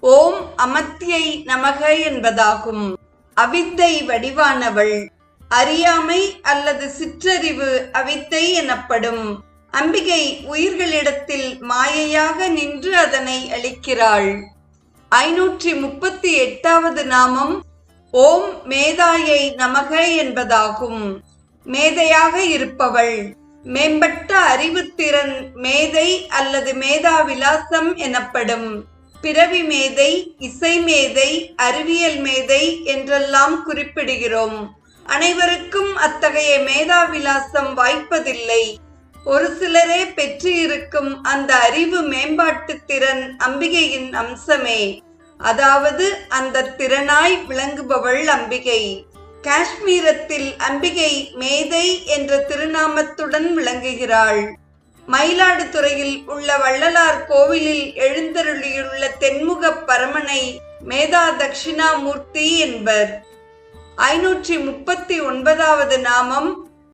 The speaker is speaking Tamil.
ஓம் அமத்தியை நமக என்பதாகும். அவித்தை வடிவானவள். அறியாமை அல்லது சிற்றறிவு அவித்தை எனப்படும். அம்பிகை உயிர்களிடத்தில் மாயையாக நின்று அதனை அளிக்கிறாள். ஐநூற்றி முப்பத்தி எட்டாவது நாமம் ஓம் மேதாயை நமக என்பதாகும். மேதையாக இருப்பவள். மேம்பட்ட அறிவுத்திறன் மேதை அல்லது மேதாவிலாசம் எனப்படும். பிறவி மேதை இசை மேதை அறிவியல் மேதை என்றெல்லாம் குறிப்பிடுகிறோம். அனைவருக்கும் அத்தகைய மேதாவிலாசம் வாய்ப்பதில்லை. ஒரு சிலரே பெற்று இருக்கும் அந்த அறிவு மேம்பாட்டு திறன் அம்பிகையின் அம்சமே. அதாவது அந்த திறனாய் விளங்குபவள் அம்பிகை. காஷ்மீரத்தில் அம்பிகை மேதை என்ற திருநாமத்துடன் விளங்குகிறாள். மயிலாடுதுறையில் உள்ள வள்ளலார் கோவிலில் எழுந்தருளியுள்ள தென்முக பரமனை மேதா தட்சிணாமூர்த்தி என்பர். ஐநூற்றி முப்பத்தி ஒன்பதாவது நாமம்